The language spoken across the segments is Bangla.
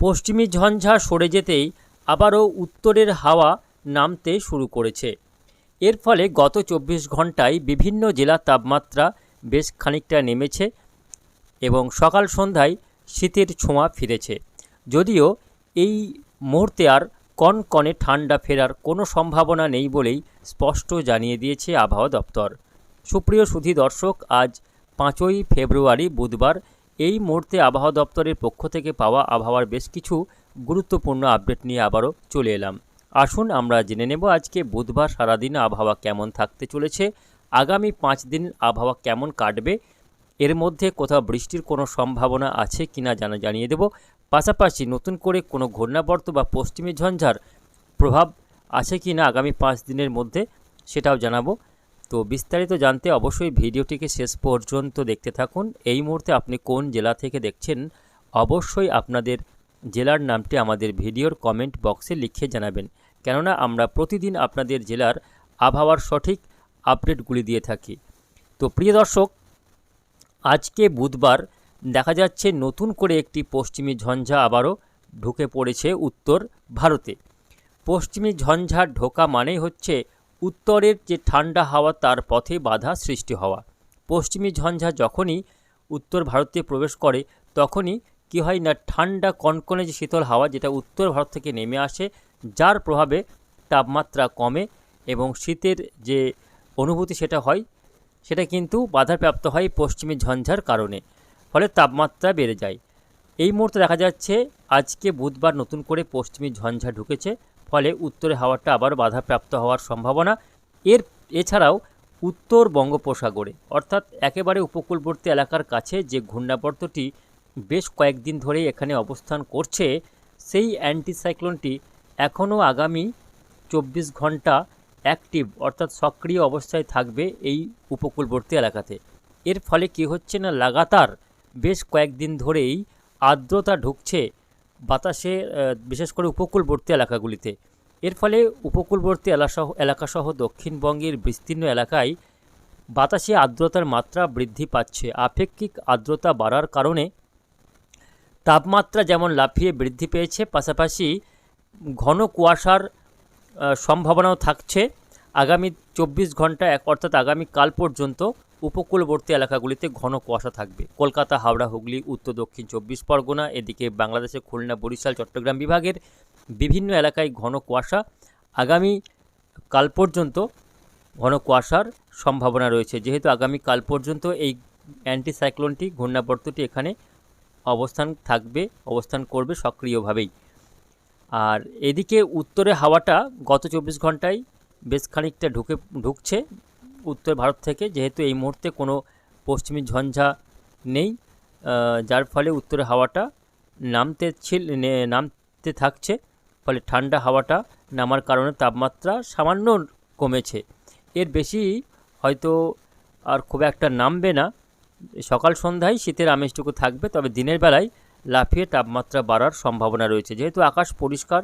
পশ্চিমী ঝঞ্ঝা সরে যেতেই আবারও উত্তরের হাওয়া নামতে শুরু করেছে। এর ফলে গত চব্বিশ ঘন্টায় বিভিন্ন জেলার তাপমাত্রা বেশ খানিকটা নেমেছে এবং সকাল সন্ধ্যায় শীতের ছোঁয়া ফিরেছে। যদিও এই মুহূর্তে আর কনকনে ঠান্ডা ফেরার কোনো সম্ভাবনা নেই বলেই স্পষ্ট জানিয়ে দিয়েছে আবহাওয়া দপ্তর। সুপ্রিয় সুধী দর্শক, আজ পাঁচই ফেব্রুয়ারি বুধবার এই মুহূর্তে আবহাওয়া দপ্তরের পক্ষ থেকে পাওয়া আবহাওয়ার বেশ কিছু গুরুত্বপূর্ণ আপডেট নিয়ে আবারও চলে এলাম। আসুন আমরা জেনে নেব আজকে বুধবার সারাদিন আবহাওয়া কেমন থাকতে চলেছে, আগামী পাঁচ দিন আবহাওয়া কেমন কাটবে, এর মধ্যে কোথাও বৃষ্টির কোনো সম্ভাবনা আছে কিনা জানা জানিয়ে দেব। পাশাপাশি নতুন করে কোনো ঘূর্ণাবর্ত বা পশ্চিমী ঝঞ্ঝার প্রভাব আছে কি না আগামী পাঁচ দিনের মধ্যে সেটাও জানাব। তো বিস্তারিত জানতে অবশ্যই ভিডিওটিকে শেষ পর্যন্ত দেখতে থাকুন। এই মুহূর্তে আপনি কোন জেলা থেকে দেখছেন, অবশ্যই আপনাদের জেলার নামটি আমাদের ভিডিওর কমেন্ট বক্সে লিখে জানাবেন। কেননা আমরা প্রতিদিন আপনাদের জেলার আবহাওয়ার সঠিক আপডেটগুলি দিয়ে থাকি। তো প্রিয় দর্শক, আজকে বুধবার দেখা যাচ্ছে নতুন করে একটি পশ্চিমী ঝঞ্ঝা আবারও ঢুকে পড়েছে উত্তর ভারতে। পশ্চিমী ঝঞ্ঝা ঢোকা মানেই হচ্ছে উত্তরের যে ঠান্ডা হাওয়া তার পথে বাধা সৃষ্টি হওয়া। পশ্চিমী ঝঞ্ঝা যখনই উত্তর ভারতে প্রবেশ করে, তখনই কী হয় না, ঠান্ডা কনকনে যে শীতল হাওয়া যেটা উত্তর ভারত থেকে নেমে আসে, যার প্রভাবে তাপমাত্রা কমে এবং শীতের যে অনুভূতি সেটা হয়, সেটা কিন্তু বাধাপ্রাপ্ত হয় পশ্চিমী ঝঞ্ঝার কারণে, ফলে তাপমাত্রা বেড়ে যায়। এই মুহূর্তে দেখা যাচ্ছে, আজকে বুধবার নতুন করে পশ্চিমী ঝঞ্ঝা ঢুকেছে। ফলে উত্তরে হাওয়াটা আবার বাধাপ্রাপ্ত হওয়ার সম্ভাবনা। এর এছাড়াও উত্তর বঙ্গোপসাগরে, অর্থাৎ একেবারে উপকূলবর্তী এলাকার কাছে যে ঘূর্ণাবর্তটি বেশ কয়েকদিন ধরেই এখানে অবস্থান করছে, সেই অ্যান্টিসাইক্লোনটি এখনও আগামী চব্বিশ ঘণ্টা অ্যাক্টিভ, অর্থাৎ সক্রিয় অবস্থায় থাকবে এই উপকূলবর্তী এলাকাতে। এর ফলে কি হচ্ছে না, লাগাতার বেশ কয়েকদিন ধরেই আর্দ্রতা ঢুকছে বাতাসে বিশেষ করে উপকূলবর্তী এলাকাগুলিতে। এর ফলে উপকূলবর্তী এলাসহ, এলাকাসহ দক্ষিণবঙ্গের বিস্তীর্ণ এলাকায় বাতাসে আর্দ্রতার মাত্রা বৃদ্ধি পাচ্ছে। আপেক্ষিক আর্দ্রতা বাড়ার কারণে তাপমাত্রা যেমন লাফিয়ে বৃদ্ধি পেয়েছে, পাশাপাশি ঘন কুয়াশার সম্ভাবনাও থাকছে। আগামী চব্বিশ ঘণ্টা এক অর্থাৎ আগামী কাল পর্যন্ত উপকূলবর্তী এলাকাগুলিতে ঘন কুয়াশা থাকবে। কলকাতা, হাওড়া, হুগলি, উত্তর, দক্ষিণ চব্বিশ পরগনা, এদিকে বাংলাদেশের খুলনা, বরিশাল, চট্টগ্রাম বিভাগের বিভিন্ন এলাকায় ঘন কুয়াশা। আগামী কাল পর্যন্ত ঘন কুয়াশার সম্ভাবনা রয়েছে। যেহেতু আগামী কাল পর্যন্ত এই অ্যান্টিসাইক্লোনটি, ঘূর্ণাবর্তটি এখানে অবস্থান থাকবে, অবস্থান করবে সক্রিয়ভাবেই। আর এদিকে উত্তরে হাওয়াটা গত চব্বিশ ঘন্টায় বেশ খানিকটা ঢুকে, ঢুকছে। উত্তর ভারত থেকে, যেহেতু এই মুহূর্তে কোনো পশ্চিমী ঝঞ্ঝা নেই যার ফলে উত্তরে হাওয়াটা নামতে ছিল নামতে থাকছে, ফলে ঠান্ডা হাওয়াটা নামার কারণে তাপমাত্রা সামান্য কমেছে। এর বেশি হয়তো আর খুব একটা নামবে না। সকাল সন্ধ্যায় শীতের আমেজটুকু থাকবে, তবে দিনের বেলায় লাফিয়ে তাপমাত্রা বাড়ার সম্ভাবনা রয়েছে। যেহেতু আকাশ পরিষ্কার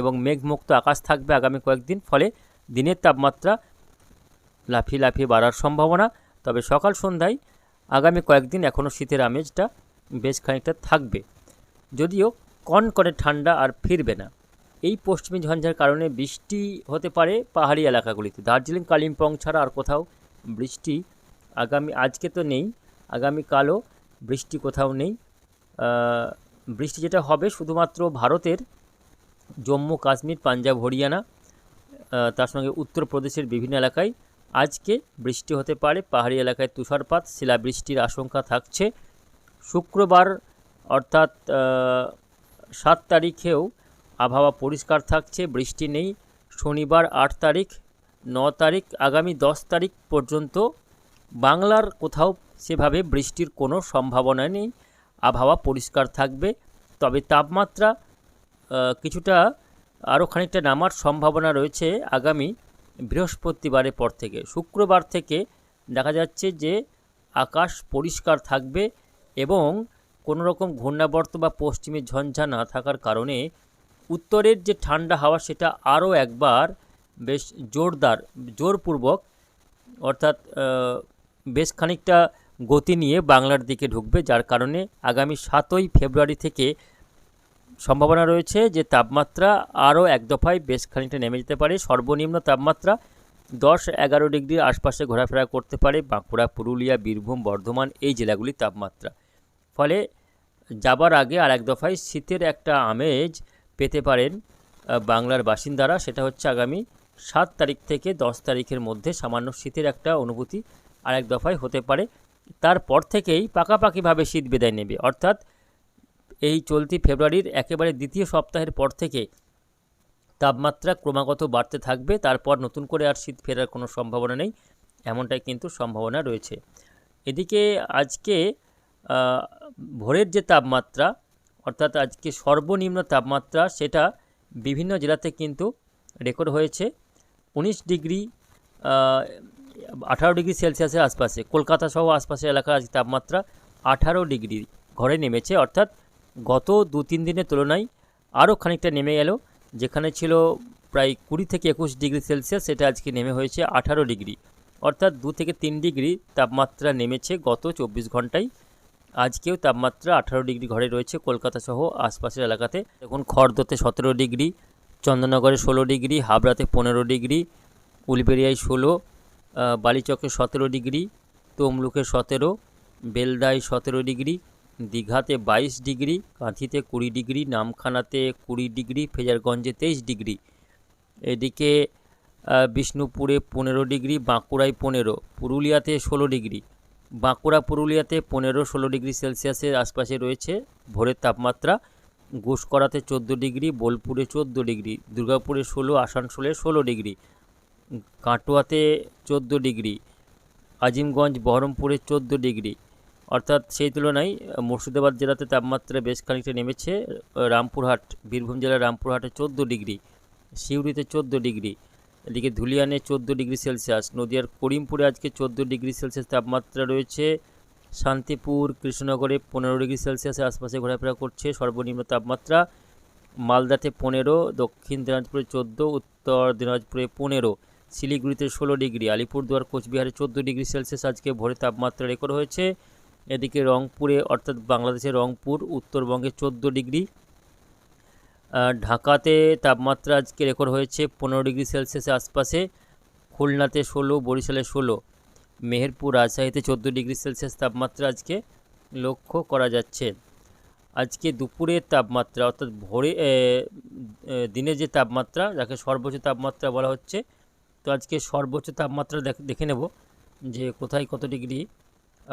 এবং মেঘমুক্ত আকাশ থাকবে আগামী কয়েকদিন, ফলে দিনের তাপমাত্রা লাফিয়ে লাফিয়ে বাড়ার সম্ভাবনা। তবে সকাল সন্ধ্যায় আগামী কয়েকদিন এখনও শীতের আমেজটা বেশ খানিকটা থাকবে। যদিও কনকনে ঠান্ডা আর ফিরবে না। এই পশ্চিমী ঝঞ্ঝার কারণে বৃষ্টি হতে পারে পাহাড়ি এলাকাগুলিতে। দার্জিলিং, কালিম্পং ছাড়া আর কোথাও বৃষ্টি আগামী, আজকে তো নেই, আগামীকালও বৃষ্টি কোথাও নেই। বৃষ্টি যেটা হবে শুধুমাত্র ভারতের জম্মু, কাশ্মীর, পাঞ্জাব, হরিয়ানা তার সঙ্গে উত্তরপ্রদেশের বিভিন্ন এলাকায় আজকে বৃষ্টি হতে পারে, পাহাড়ি এলাকায় তুষারপাত, শিলাবৃষ্টির আশঙ্কা থাকছে। শুক্রবার, অর্থাৎ সাত তারিখেও আবহাওয়া পরিষ্কার থাকছে, বৃষ্টি নেই। শনিবার আট তারিখ, ন তারিখ, আগামী দশ তারিখ পর্যন্ত বাংলার কোথাও সেভাবে বৃষ্টির কোনো সম্ভাবনা নেই। আবহাওয়া পরিষ্কার থাকবে, তবে তাপমাত্রা কিছুটা আরও খানিকটা নামার সম্ভাবনা রয়েছে আগামী বৃহস্পতিবারের পর থেকে, শুক্রবার থেকে দেখা যাচ্ছে যে আকাশ পরিষ্কার থাকবে এবং কোনো রকম ঘূর্ণাবর্ত বা পশ্চিমী ঝঞ্ঝা না থাকার কারণে উত্তরের যে ঠান্ডা হাওয়া সেটা আরও একবার বেশ জোরদার, জোরপূর্বক অর্থাৎ বেশ খানিকটা গতি নিয়ে বাংলার দিকে ঢুকবে, যার কারণে আগামী সাতই ফেব্রুয়ারি থেকে সম্ভাবনা রয়েছে যে তাপমাত্রা আরও এক দফায় বেশ খানিকটা নেমে যেতে পারে। সর্বনিম্ন তাপমাত্রা দশ এগারো ডিগ্রির আশপাশে ঘোরাফেরা করতে পারে বাঁকুড়া, পুরুলিয়া, বীরভূম, বর্ধমান, এই জেলাগুলির তাপমাত্রা। ফলে যাবার আগে আর এক দফায় শীতের একটা আমেজ পেতে পারেন বাংলার বাসিন্দারা। সেটা হচ্ছে আগামী সাত তারিখ থেকে দশ তারিখের মধ্যে সামান্য শীতের একটা অনুভূতি আর এক দফায় হতে পারে। তারপর থেকেই পাকাপাকিভাবে শীত বিদায় নেবে। অর্থাৎ এই চলতি ফেব্রুয়ারির একেবারে দ্বিতীয় সপ্তাহের পর থেকে তাপমাত্রা ক্রমাগত বাড়তে থাকবে। তারপর নতুন করে আর শীত ফেরার কোনো সম্ভাবনা নেই, এমনটাই কিন্তু সম্ভাবনা রয়েছে। এদিকে আজকে ভোরের যে তাপমাত্রা, অর্থাৎ আজকে সর্বনিম্ন তাপমাত্রা, সেটা বিভিন্ন জেলাতে কিন্তু রেকর্ড হয়েছে। উনিশ ডিগ্রি আঠারো ডিগ্রি সেলসিয়াসের আশপাশে। কলকাতা সহ আশপাশের এলাকার আজকে তাপমাত্রা আঠারো ডিগ্রি ঘরে নেমেছে, অর্থাৎ গত দু তিন দিনের তুলনায় আরও খানিকটা নেমে গেল যেখানে ছিল প্রায় কুড়ি থেকে একুশ ডিগ্রি সেলসিয়াস, সেটা আজকে নেমে হয়েছে আঠারো ডিগ্রি। অর্থাৎ দু থেকে তিন ডিগ্রি তাপমাত্রা নেমেছে গত চব্বিশ ঘন্টায়। আজকেও তাপমাত্রা আঠারো ডিগ্রি ঘরে রয়েছে কলকাতা সহ আশপাশের এলাকাতে। এখন খড়দতে সতেরো ডিগ্রি, চন্দননগরে ষোলো ডিগ্রি, হাবড়াতে পনেরো ডিগ্রি, উলবেড়িয়ায় ষোলো বালিচকে সতেরো ডিগ্রি, তমলুকে সতেরো, বেলদায় সতেরো ডিগ্রি দীঘাতে বাইশ ডিগ্রি, কাঁথিতে কুড়ি ডিগ্রি, নামখানাতে কুড়ি ডিগ্রি, ফেজারগঞ্জে তেইশ ডিগ্রি। এদিকে বিষ্ণুপুরে পনেরো ডিগ্রি, বাঁকুড়ায় পনেরো, পুরুলিয়াতে ষোলো ডিগ্রি। বাঁকুড়া, পুরুলিয়াতে পনেরো, ষোলো ডিগ্রি সেলসিয়াসের আশপাশে রয়েছে ভোরের তাপমাত্রা। ঘুষকরাতে চোদ্দ ডিগ্রি, বোলপুরে চোদ্দ ডিগ্রি, দুর্গাপুরে ষোলো, আসানসোলে ষোলো ডিগ্রি, কাটোয়াতে চোদ্দ ডিগ্রি, আজিমগঞ্জ, বহরমপুরে চোদ্দ ডিগ্রি অর্থাৎ সেই তুলনায় মুর্শিদাবাদ জেলাতে তাপমাত্রা বেশ খানিকটা নেমেছে। রামপুরহাট, বীরভূম জেলার রামপুরহাটে চোদ্দ ডিগ্রি, সিউড়িতে চোদ্দ ডিগ্রি, এদিকে ধুলিয়ানে চোদ্দ ডিগ্রি সেলসিয়াস, নদিয়ার করিমপুরে আজকে চোদ্দ ডিগ্রি সেলসিয়াস তাপমাত্রা রয়েছে। শান্তিপুর, কৃষ্ণনগরে পনেরো ডিগ্রি সেলসিয়াসের আশপাশে ঘোরাফেরা করছে সর্বনিম্ন তাপমাত্রা। মালদাতে পনেরো, দক্ষিণ দিনাজপুরে চোদ্দ, উত্তর দিনাজপুরে পনেরো, শিলিগুড়িতে ষোলো ডিগ্রি, আলিপুরদুয়ার, কোচবিহারে চোদ্দ ডিগ্রি সেলসিয়াস আজকে ভোরে তাপমাত্রা রেকর্ড হয়েছে। এদিকে রংপুরে অর্থাৎ বাংলাদেশের রংপুর উত্তরবঙ্গে চোদ্দ ডিগ্রি। ঢাকাতে তাপমাত্রা আজকে রেকর্ড হয়েছে পনেরো ডিগ্রি সেলসিয়াসের আশপাশে খুলনাতে ষোলো বরিশালে ষোলো। মেহেরপুর রাজশাহীতে চোদ্দ ডিগ্রি সেলসিয়াস তাপমাত্রা আজকে লক্ষ্য করা যাচ্ছে। আজকে দুপুরের তাপমাত্রা অর্থাৎ ভোরে এ, যে তাপমাত্রা যাকে সর্বোচ্চ তাপমাত্রা বলা হচ্ছে তো আজকে সর্বোচ্চ তাপমাত্রা দেখে নেব যে কোথায় কত ডিগ্রি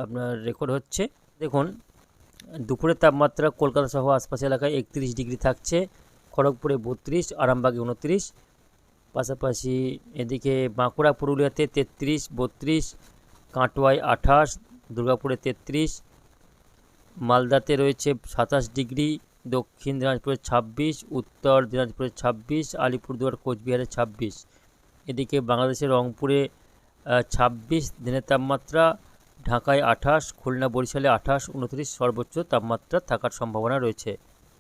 আপনার রেকর্ড হচ্ছে। দেখুন, দুপুরের তাপমাত্রা কলকাতা সহ আশপাশ এলাকায় একত্রিশ ডিগ্রি থাকছে, খড়গপুরে বত্রিশ, আরামবাগে উনত্রিশ, পাশাপাশি এদিকে বাঁকুড়া, পুরুলিয়াতে তেত্রিশ, বত্রিশ, কাটোয়ায় আঠাশ, দুর্গাপুরে তেত্রিশ, মালদাতে রয়েছে সাতাশ ডিগ্রি, দক্ষিণ দিনাজপুরে ছাব্বিশ, উত্তর দিনাজপুরে ছাব্বিশ, আলিপুরদুয়ার, কোচবিহারে ছাব্বিশ। এদিকে বাংলাদেশের রংপুরে ছাব্বিশ, দিনের তাপমাত্রা ঢাকায় আঠাশ খুলনা বরিশালে আঠাশ উনত্রিশ সর্বোচ্চ তাপমাত্রা থাকার সম্ভাবনা রয়েছে।